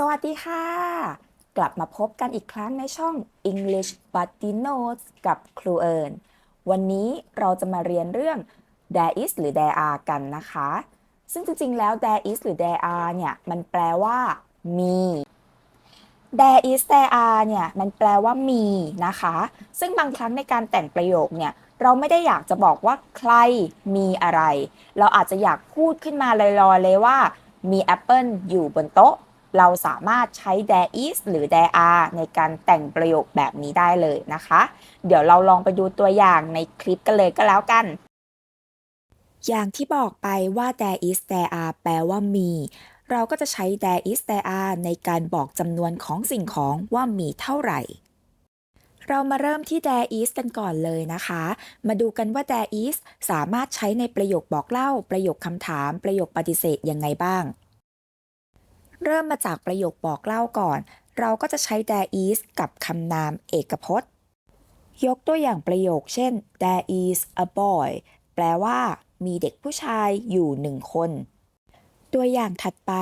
สวัสดีค่ะ กลับมาพบกันอีกครั้งในช่อง English Buddy Notes กับครูเอิญวันนี้เราจะมาเรียนเรื่อง there is หรือ there are กันนะคะ ซึ่งจริงๆ แล้ว there is หรือ there are เนี่ย มันแปลว่า มี there is there are เนี่ย มันแปลว่ามีนะคะ ซึ่งบางครั้งในการแต่งประโยคเนี่ย เราไม่ได้อยากจะบอกว่าใครมีอะไร เราอาจจะอยากพูดขึ้นมาลอยๆเลยว่า มีแอปเปิลอยู่บนโต๊ะ เราสามารถใช้ there is หรือ there are ในการแต่งประโยคแบบนี้ได้เลยนะคะ เดี๋ยวเราลองไปดูตัวอย่างในคลิปกันเลยก็แล้วกัน อย่างที่บอกไปว่า there is there are แปลว่ามี เราก็จะใช้ there is there are ในการบอกจำนวนของสิ่งของว่ามีเท่าไหร่ เรามาเริ่มที่ there is กันก่อนเลยนะคะ มาดูกันว่า there is สามารถใช้ในประโยคบอกเล่า ประโยคคำถาม ประโยคปฏิเสธยังไงบ้าง เริ่มมาจากประโยคบอกเล่าก่อน เราก็จะใช้ there is กับคำนามเอกพจน์ ยกตัวอย่างประโยคเช่น there is a boy แปลว่ามีเด็กผู้ชายอยู่หนึ่งคน ตัวอย่างถัดไป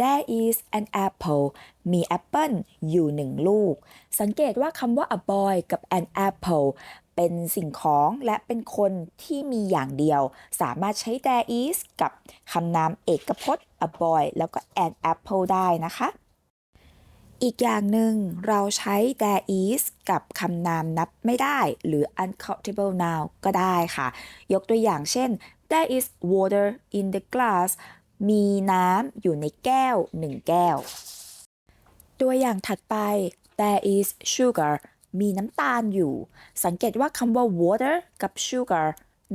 there is an apple มีแอปเปิลอยู่หนึ่งลูก สังเกตว่าคำว่า a boy กับ an apple เป็นสิ่งของและเป็นคนที่มีอย่างเดียว สามารถใช้ there is กับคำนามเอกพจน์ a boy แล้วก็ an apple ได้นะคะ อีกอย่างหนึ่งเราใช้ there is กับคำนามนับไม่ได้ หรือ uncountable noun ก็ได้ค่ะ ยกตัวอย่างเช่น there is water in the glass มีน้ำอยู่ในแก้วหนึ่งแก้ว ตัวอย่างถัดไป there is sugar มีน้ำตาลอยู่ สังเกตว่าคำว่า water กับ sugar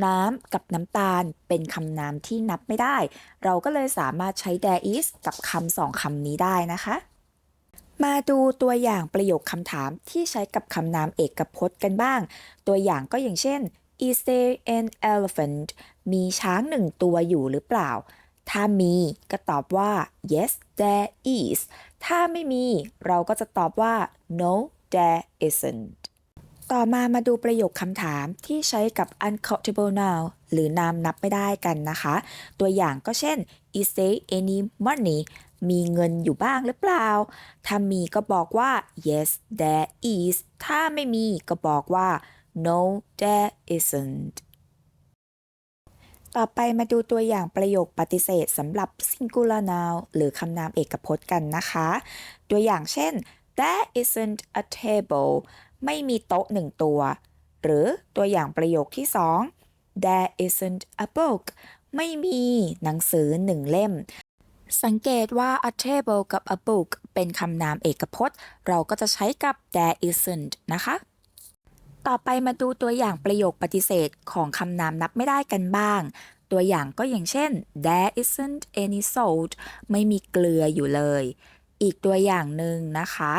น้ำกับน้ำตาลเป็นคำนามที่นับไม่ได้ เราก็เลยสามารถใช้ there is กับคำสองคำนี้ได้นะคะ มาดูตัวอย่างประโยคคำถามที่ใช้กับคำนามเอกพจน์กันบ้าง ตัวอย่างก็อย่างเช่น is there an elephant มีช้างหนึ่งตัวอยู่หรือเปล่า ถ้ามีก็ตอบว่า yes there is ถ้าไม่มีเราก็จะตอบว่า no there isn't ต่อมามาดูประโยคคำถามที่ใช้กับ uncountable noun หรือนามนับไม่ได้กันนะคะ ตัวอย่างก็เช่น is there any money มีเงินอยู่บ้างหรือเปล่า ถ้ามีก็บอกว่า yes there is ถ้าไม่มีก็บอกว่า no there isn't ต่อไปมาดูตัวอย่างประโยคปฏิเสธสำหรับ singular noun หรือคำนามเอกพจน์กันนะคะ ตัวอย่างเช่น there isn't a table ไม่มีโต๊ะหนึ่งตัว หรือตัวอย่างประโยคที่สอง there isn't a book ไม่มีหนังสือหนึ่งเล่ม สังเกตว่า a table กับ a book เป็นคำนามเอกพจน์ เราก็จะใช้กับ there isn't นะคะ ต่อไปมาดูตัวอย่างประโยคปฏิเสธของคำนามนับไม่ได้กันบ้าง ตัวอย่างก็อย่างเช่น there isn't any salt ไม่มีเกลืออยู่เลย อีกตัวอย่างหนึ่งนะคะ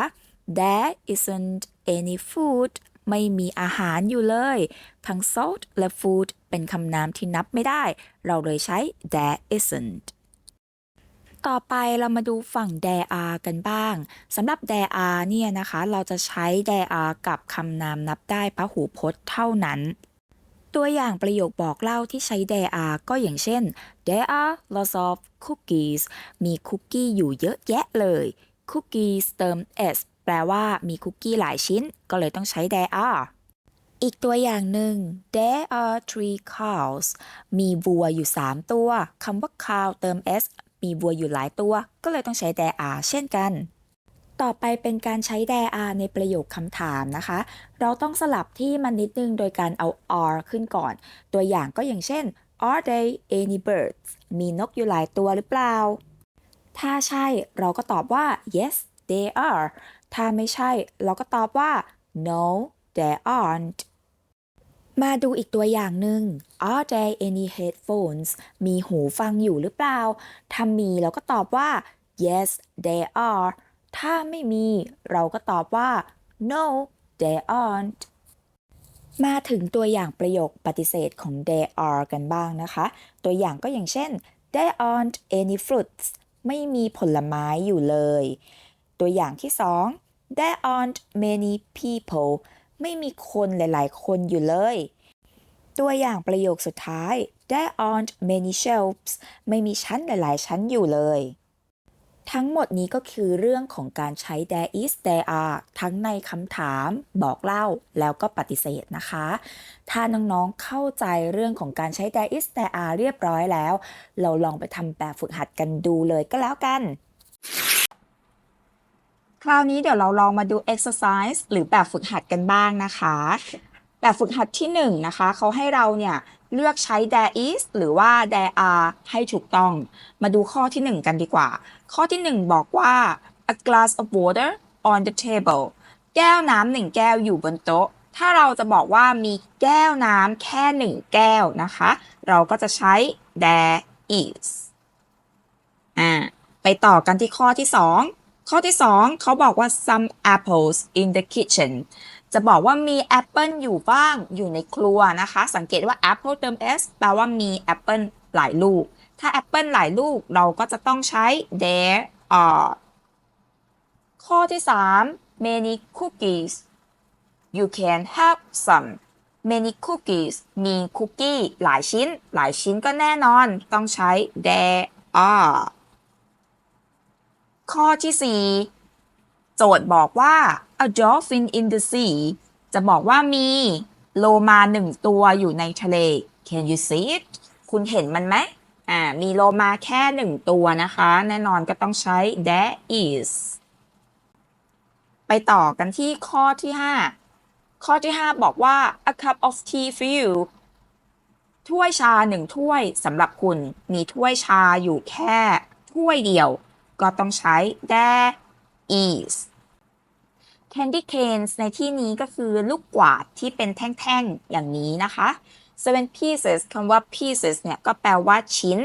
there isn't any food ไม่มีอาหารอยู่เลย ทั้ง salt และ food เป็นคำนามที่นับไม่ได้ เราเลยใช้ there isn't ต่อไปเรามาดูฝั่ง there are กันบ้างสำหรับ there are เนี่ยนะคะ เราจะใช้ there are กับคำนามนับได้พหูพจน์เท่านั้น ตัวอย่างประโยคบอกเล่าที่ใช้ there are ก็อย่างเช่น there are lots of cookies มีคุกกี้อยู่เยอะแยะเลย cookies เติม s ลว่ามีคุกกี้หลายชิ้น ก็เลยต้องใช้ there are อีกตัวอย่างหนึ่ง there are three cows มีวัวอยู่ 3 ตัวคำว่า cow เติม s มีวัวอยู่หลายตัว ก็เลยต้องใช้ there are เช่นกัน ต่อไปเป็นการใช้ there are ในประโยคคำถามนะคะ เราต้องสลับที่มันนิดนึงโดยการเอา are ขึ้นก่อน ตัวอย่างก็อย่างเช่น are they any birds มีนกอยู่หลายตัวหรือเปล่า ถ้าใช่เราก็ตอบว่า yes they are ถ้าไม่ใช่ เราก็ตอบว่า no there aren't มาดูอีกตัวอย่างหนึ่ง Are there any headphones มีหูฟังอยู่หรือเปล่า ถ้ามีเราก็ตอบว่า yes there are ถ้าไม่มี เราก็ตอบว่า no there aren't มาถึงตัวอย่างประโยคปฏิเสธของ there are กันบ้างนะคะ ตัวอย่างก็อย่างเช่น there aren't any fruits ไม่มีผลไม้อยู่เลย ตัวอย่างที่สอง there aren't many people ไม่มีคนหลาย ๆ คนอยู่เลย ตัวอย่างประโยคสุดท้าย there aren't many shelves ไม่มีชั้นหลาย ๆ ชั้นอยู่เลย ทั้งหมดนี้ก็คือเรื่องของการใช้ there is there are ทั้งในคำถาม บอกเล่า แล้วก็ปฏิเสธนะคะ ถ้าน้อง ๆ เข้าใจเรื่องของการใช้ there is there are เรียบร้อยแล้ว เราลองไปทำแบบฝึกหัดกันดูเลยก็แล้วกันาวนี้เดี๋ยวเราลองมาดู exercise หรือแบบฝึกหัดกันบ้างนะคะ แบบฝึกหัดที่1นะคะเขาให้เราเนี่ยเลือกใช้ there is หรือว่า there are ให้ถูกต้อง มาดูข้อที่ 1 กันดีกว่า ข้อที่ 1 บอกว่า a glass of water on the table แก้วน้ำหนึ่งแก้วอยู่บนโต๊ะ ถ้าเราจะบอกว่ามีแก้วน้ำแค่หนึ่งแก้วนะคะ เราก็จะใช้ there is อ่าไปต่อกันที่ข้อที่ 2 ข้อที่ 2 เขาบอกว่า some apples in the kitchen จะบอกว่ามีแอปเปิลอยู่บ้างอยู่ในครัวนะคะ สังเกตว่า apple เติม s แปลว่ามีแอปเปิลหลายลูก ถ้าแอปเปิลหลายลูกเราก็จะต้องใช้ there are ข้อที่ 3 many cookies you can have some many cookies มีคุกกี้หลายชิ้น หลายชิ้นก็แน่นอนต้องใช้ there are ข้อที่ 4 โจทย์บอกว่า a dolphin in the sea จะบอกว่ามีโลมาหนึ่งตัวอยู่ในทะเล can you see it คุณเห็นมันไหมอ่า มีโลมาแค่หนึ่งตัวนะคะ แน่นอนก็ต้องใช้ there is ไปต่อกันที่ข้อที่ 5 ข้อที่ 5 บอกว่า a cup of tea for you ถ้วยชาหนึ่งถ้วยสำหรับคุณมีถ้วยชาอยู่แค่ถ้วยเดียว ก็ต้องใช้ there is candy canes ในที่นี้ก็คือลูกกวาดที่เป็นแท่งๆ อย่างนี้นะคะ seven pieces คำว่า pieces เนี่ยก็แปลว่าชิ้น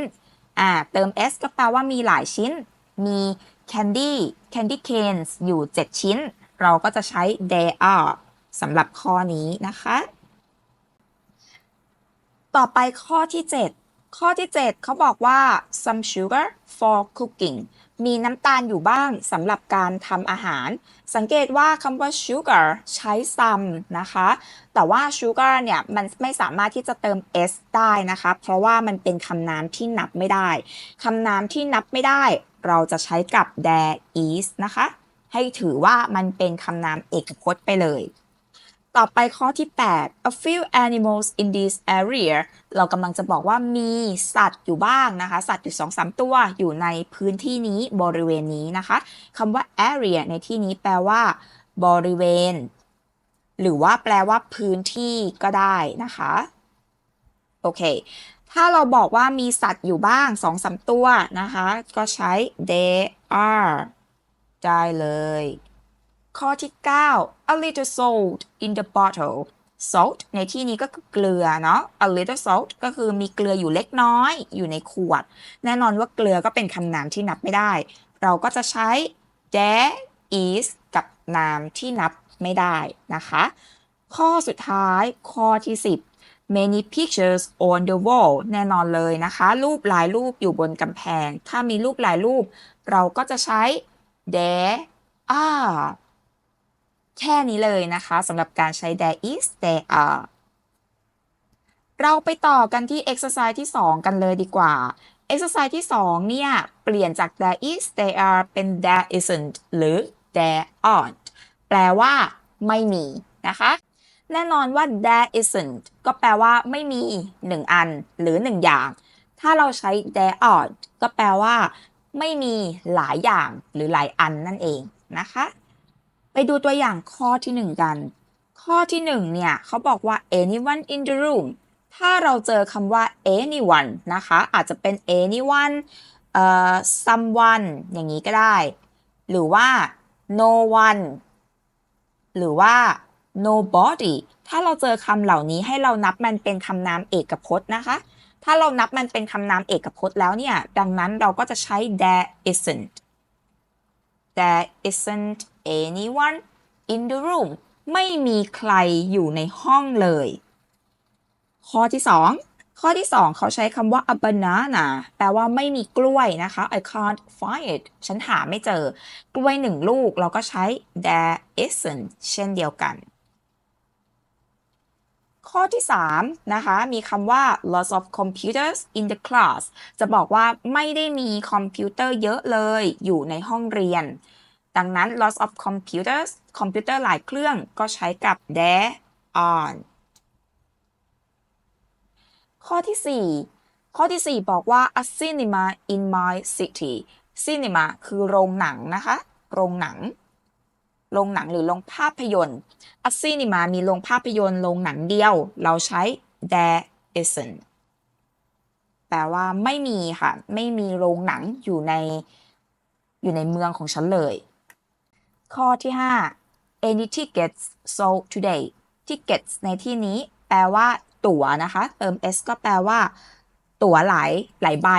อ่า เติม s ก็แปลว่ามีหลายชิ้น มี candy candy canes อยู่ 7 ชิ้น เราก็จะใช้ there are สำหรับข้อนี้นะคะ ต่อไปข้อที่ 7 ข้อที่ 7 เขาบอกว่า some sugar for cooking มีน้ำตาลอยู่บ้างสำหรับการทำอาหาร สังเกตว่าคำว่า sugar ใช้ some นะคะ แต่ว่า sugar เนี่ยมันไม่สามารถที่จะเติม s ได้นะคะ เพราะว่ามันเป็นคำนามที่นับไม่ได้คำนามที่นับไม่ได้ เราจะใช้กับ there is นะคะ ให้ถือว่ามันเป็นคำนามเอกพจน์ไปเลย ต่อไปข้อที่ 8 a few animals in this area เรากำลังจะบอกว่ามีสัตว์อยู่บ้างนะคะ สัตว์อยู่2-3 ตัวอยู่ในพื้นที่นี้บริเวณนี้นะคะคำว่า area ในที่นี้แปลว่า บริเวณ หรือว่าแปลว่าพื้นที่ก็ได้นะคะ โอเค ถ้าเราบอกว่ามีสัตว์อยู่บ้าง2-3 ตัวนะคะ ก็ใช้ they are ได้เลย ข้อที่ 9 a little salt in the bottle salt ในที่นี้ก็คือเกลือเนาะ a little salt ก็คือมีเกลืออยู่เล็กน้อย อยู่ในขวด แน่นอนว่าเกลือก็เป็นคำนามที่นับไม่ได้ เราก็จะใช้ there is กับนามที่นับไม่ได้นะคะ ข้อสุดท้ายข้อที่ 10 many pictures on the wall แน่นอนเลยนะคะ รูปหลายรูปอยู่บนกำแพง ถ้ามีรูปหลายรูป เราก็จะใช้ there are แค่นี้เลยนะคะสำหรับการใช้ there is there are เราไปต่อกันที่ exercise ที่ 2 กันเลยดีกว่า exercise ที่ 2 เนี่ย เปลี่ยนจาก there is there are เป็น there isn't หรือ there aren't แปลว่า ไม่มีนะคะ แน่นอนว่า there isn't ก็แปลว่า ไม่มี 1 อัน หรือ 1 อย่าง ถ้าเราใช้ there aren't ก็แปลว่า ไม่มีหลายอย่างหรือหลายอันนั่นเองนะคะ ไปดูตัวอย่างข้อที่ 1 กัน ข้อที่ 1 เนี่ยเขาบอกว่า anyone in the room ถ้าเราเจอคำว่า anyone นะคะ อาจจะเป็น anyone เอ่อ someone อย่างนี้ก็ได้ หรือว่า no one หรือว่า nobody ถ้าเราเจอคำเหล่านี้ให้เรานับมันเป็นคำนามเอกพจน์นะคะ ถ้าเรานับมันเป็นคำนามเอกพจน์แล้วเนี่ย ดังนั้นเราก็จะใช้ there isn't there isn't anyone in the room ไม่มีใครอยู่ในห้องเลย ข้อที่2ข้อที่2เขาใช้คำว่า a banana แปลว่าไม่มีกล้วยนะคะ I can't find it ฉันหาไม่เจอ กล้วยหนึ่งลูกเราก็ใช้ there isn't เช่นเดียวกัน ข้อที่3นะคะ มีคำว่า lots of computers in the class จะบอกว่าไม่ได้มีคอมพิวเตอร์เยอะเลยอยู่ในห้องเรียน ดังนั้น lots of computers คอมพิวเตอร์หลายเครื่องก็ใช้กับ there on ข้อที่ 4 ข้อที่ 4 บอกว่า a cinema in my city cinema คือโรงหนังนะคะ โรงหนัง โรงหนังหรือโรงภาพยนตร์ a cinema มีโรงภาพยนตร์โรงหนังเดียว เราใช้ there isn't แปลว่าไม่มีค่ะ ไม่มีโรงหนังอยู่ในอยู่ในเมืองของฉันเลย ข้อที่ 5 any tickets sold today tickets ในที่นี้แปลว่า ตั๋วนะคะ เติม s ก็แปลว่า ตั๋วหลายหลายใบ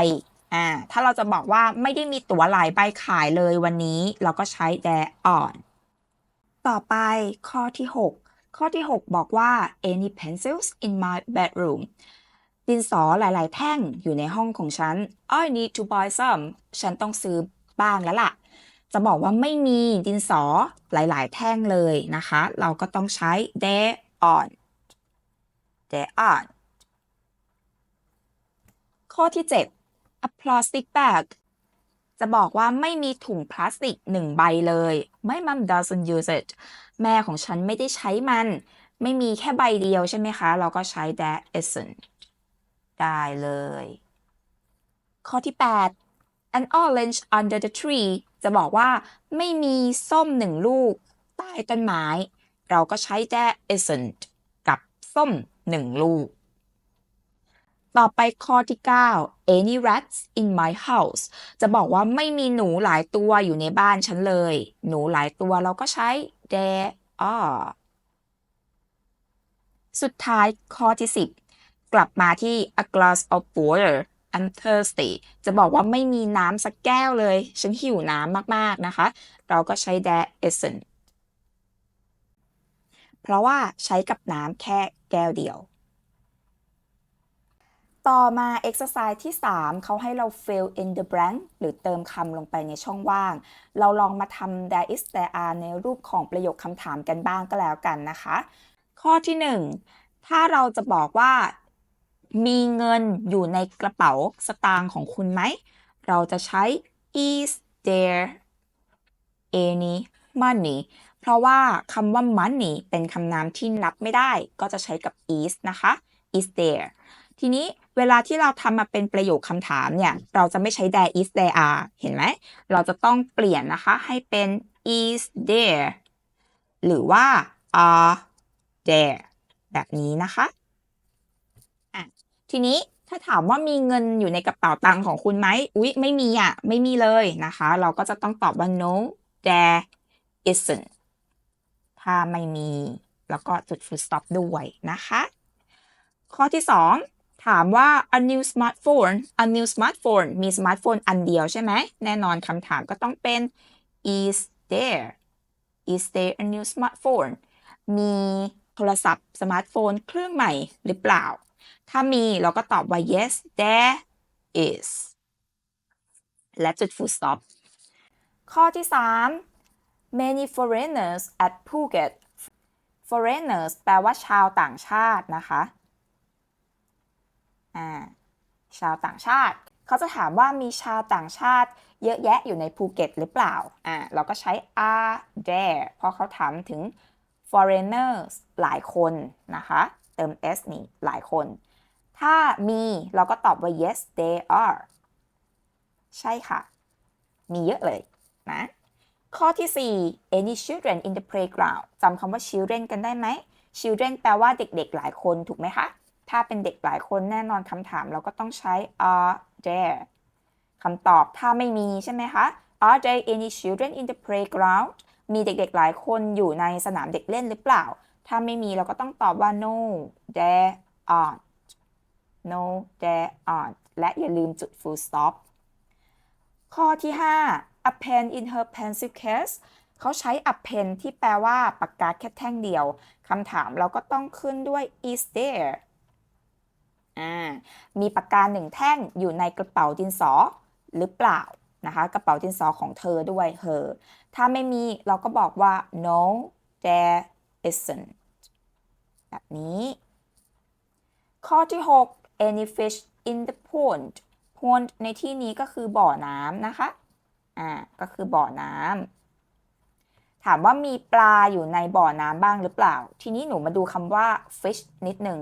อ่าถ้าเราจะบอกว่าไม่ได้มีตั๋วหลายใบขายเลยวันนี้ เราก็ใช้ there on ต่อไปข้อที่ 6 ข้อที่ 6 บอกว่า any pencils in my bedroom ดินสอหลาย ๆ แท่งอยู่ในห้องของฉัน I need to buy some ฉันต้องซื้อบ้างแล้วล่ะ จะบอกว่าไม่มีดินสอหลาย ๆ แท่งเลยนะคะ เราก็ต้องใช้ there on there on ข้อที่ 7 a plastic bag จะบอกว่าไม่มีถุงพลาสติกหนึ่งใบเลย My mom doesn't use it แม่ของฉันไม่ได้ใช้มัน ไม่มีแค่ใบเดียวใช่ไหมคะ เราก็ใช้ there isn't ได้เลย ข้อที่ 8 an orange under the tree จะบอกว่าไม่มีส้มหนึ่งลูก ใต้ต้นไม้ เราก็ใช้ there isn't กับส้มหนึ่งลูก ต่อไปข้อที่ 9 any rats in my house จะบอกว่าไม่มีหนูหลายตัวอยู่ในบ้านฉันเลย หนูหลายตัวเราก็ใช้ there are สุดท้ายข้อที่ 10 กลับมาที่ a glass of water I'm thirsty จะบอกว่าไม่มีน้ำสักแก้วเลย ฉันหิวน้ำมากๆนะคะ เราก็ใช้ there isn't เพราะว่าใช้กับน้ำแค่แก้วเดียว ต่อมา exercise ที่ 3 เขาให้เรา fill in the blank หรือเติมคำลงไปในช่องว่าง เราลองมาทำ there is there are ในรูปของประโยคคำถามกันบ้างก็แล้วกันนะคะ ข้อที่ 1 ถ้าเราจะบอกว่า มีเงินอยู่ในกระเป๋าสตางค์ของคุณไหม เราจะใช้ is there any money เพราะว่าคำว่า money เป็นคำนามที่นับไม่ได้ ก็จะใช้กับ is นะคะ is there ทีนี้เวลาที่เราทำมาเป็นประโยคคำถามเนี่ย เราจะไม่ใช้ there is there are เห็นไหม เราจะต้องเปลี่ยนนะคะให้เป็น is there หรือว่า are there แบบนี้นะคะ ทีนี้ถ้าถามว่ามีเงินอยู่ในกระเป๋าตังค์ของคุณไหมอุ๊ย ไม่มีอะ ไม่มีเลยนะคะ เราก็จะต้องตอบว่า no there isn't ถ้าไม่มี แล้วก็จุด full stop ด้วยนะคะ ข้อที่ 2 ถามว่า a new smartphone a new smartphone มีสมาร์ทโฟนอันเดียวใช่ไหม แน่นอนคำถามก็ต้องเป็น is there is there a new smartphone มีโทรศัพท์สมาร์ทโฟนเครื่องใหม่หรือเปล่า ถ้ามีเราก็ตอบว่า yes there is และจุด full stop ข้อที่ 3 many foreigners at Phuket foreigners แปลว่าชาวต่างชาตินะคะอ่าชาวต่างชาติ เขาจะถามว่ามีชาวต่างชาติเยอะแยะอยู่ในภูเก็ตหรือเปล่าอ่าเราก็ใช้ are there เพราะเขาถามถึง foreigners หลายคนนะคะ เติม s นี่หลายคน ถ้ามีเราก็ตอบว่า yes they are ใช่ค่ะ มีเยอะเลยนะ ข้อที่ 4 any children in the playground จำคำว่า children กันได้ไหม children แปลว่าเด็กๆ หลายคนถูกไหมคะ ถ้าเป็นเด็กหลายคนแน่นอนคำถามเราก็ต้องใช้ are there คำตอบถ้าไม่มีใช่ไหมคะ Are there any children in the playground มีเด็กๆ หลายคนอยู่ในสนามเด็กเล่นหรือเปล่า ถ้าไม่มีเราก็ต้องตอบว่า no there aren't no there aren't และอย่าลืมจุด full stop ข้อที่ 5 a pen in her pencil case เขาใช้ a pen ที่แปลว่าปากกาแค่แท่งเดียวคำถามเราก็ต้องขึ้นด้วย is there มีปากกาหนึ่งแท่งอยู่ในกระเป๋าดินสอหรือเปล่านะคะ กระเป๋าดินสอของเธอด้วย her ถ้าไม่มีเราก็บอกว่า no there isn't แบบนี้ ข้อที่ 6 any fish in the pond pond ในที่นี้ก็คือบ่อน้ำนะคะ อ่า ก็คือบ่อน้ำ ถามว่ามีปลาอยู่ในบ่อน้ำบ้างหรือเปล่า ทีนี้หนูมาดูคำว่า fish นิดหนึ่ง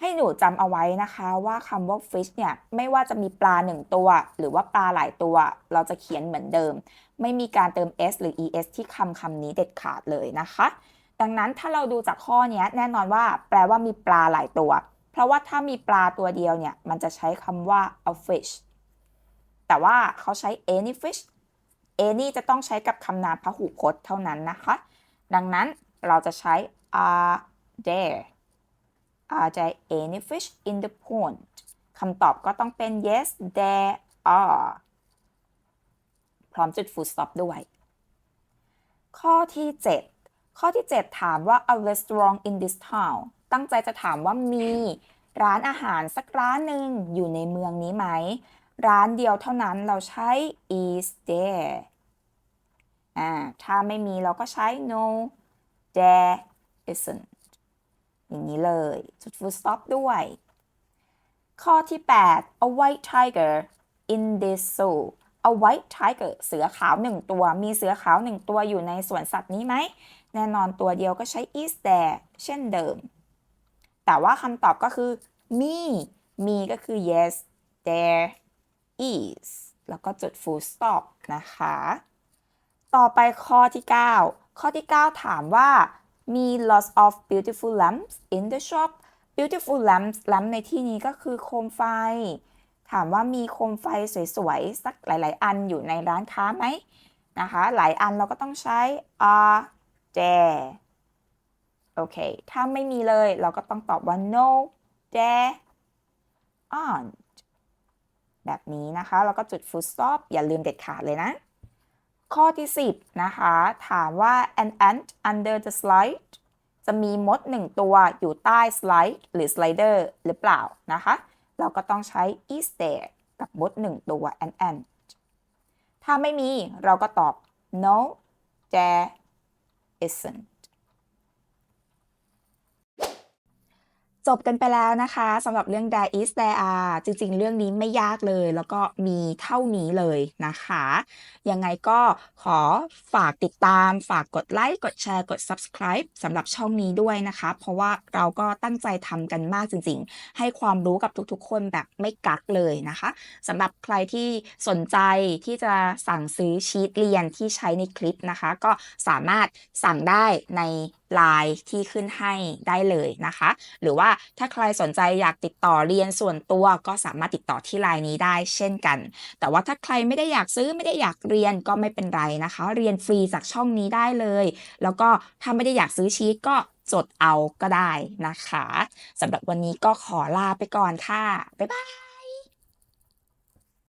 ให้หนูจำเอาไว้นะคะว่าคำว่า fish เนี่ย ไม่ว่าจะมีปลาหนึ่งตัว หรือว่าปลาหลายตัว เราจะเขียนเหมือนเดิม ไม่มีการเติม s หรือ es ที่คำคำนี้เด็ดขาดเลยนะคะ ดังนั้นถ้าเราดูจากข้อนี้แน่นอนว่าแปลว่ามีปลาหลายตัว เพราะว่าถ้ามีปลาตัวเดียวเนี่ย มันจะใช้คำว่า a fish แต่ว่าเขาใช้ any fish any จะต้องใช้กับคำนามพหูพจน์เท่านั้นนะคะ ดังนั้นเราจะใช้ are there are there any fish in the pond คำตอบก็ต้องเป็น yes there are พร้อมจุด full stop ด้วย ข้อที่ 7 ข้อที่ 7 ถามว่า a restaurant in this town ตั้งใจจะถามว่ามีร้านอาหารสักร้านหนึ่งอยู่ในเมืองนี้ไหม ร้านเดียวเท่านั้นเราใช้ is there อ่าถ้าไม่มีเราก็ใช้ no there isn't อย่างนี้เลยจุด full stop ด้วย ข้อที่ 8 a white tiger in this zoo a white tiger เสือขาวหนึ่งตัว มีเสือขาวหนึ่งตัวอยู่ในสวนสัตว์นี้ไหม แน่นอนตัวเดียวก็ใช้ is there เช่นเดิม แต่ว่าคำตอบก็คือมีมีก็คือ yes there is แล้วก็จุด full stop นะคะ ต่อไปข้อที่ 9 ข้อที่ 9 ถามว่ามี lots of beautiful lamps in the shop beautiful lamps lamp ในที่นี้ก็คือโคมไฟ ถามว่ามีโคมไฟสวยๆ สักหลาย ๆ อันอยู่ในร้านค้าไหมนะคะ หลายอันเราก็ต้องใช้ are there โอเค ถ้าไม่มีเลยเราก็ต้องตอบว่า no there aren't แบบนี้นะคะ แล้วก็จุด full stop อย่าลืมเด็ดขาดเลยนะ ข้อที่ 10 นะคะ ถามว่า an ant under the slide จะมีมดหนึ่งตัวอยู่ใต้ slide หรือ slider หรือเปล่านะคะ เราก็ต้องใช้ is there กับมดหนึ่งตัว an ant ถ้าไม่มีเราก็ตอบ no there isn't จบกันไปแล้วนะคะสำหรับเรื่อง There is There are จริงๆ เรื่องนี้ไม่ยากเลย แล้วก็มีเท่านี้เลยนะคะ ยังไงก็ขอฝากติดตาม ฝากกดไลค์ กดแชร์ กด subscribe สำหรับช่องนี้ด้วยนะคะ เพราะว่าเราก็ตั้งใจทำกันมากจริงๆ ให้ความรู้กับทุกๆ คนแบบไม่กักเลยนะคะสำหรับใครที่สนใจที่จะสั่งซื้อชีตเรียนที่ใช้ในคลิปนะคะ ก็สามารถสั่งได้ใน ไลน์ที่ขึ้นให้ได้เลยนะคะ หรือว่าถ้าใครสนใจอยากติดต่อเรียนส่วนตัวก็สามารถติดต่อที่ไลน์นี้ได้เช่นกัน แต่ว่าถ้าใครไม่ได้อยากซื้อไม่ได้อยากเรียนก็ไม่เป็นไรนะคะ เรียนฟรีจากช่องนี้ได้เลย แล้วก็ถ้าไม่ได้อยากซื้อชีตก็จดเอาก็ได้นะคะสำหรับวันนี้ก็ขอลาไปก่อนค่ะ บ๊ายบาย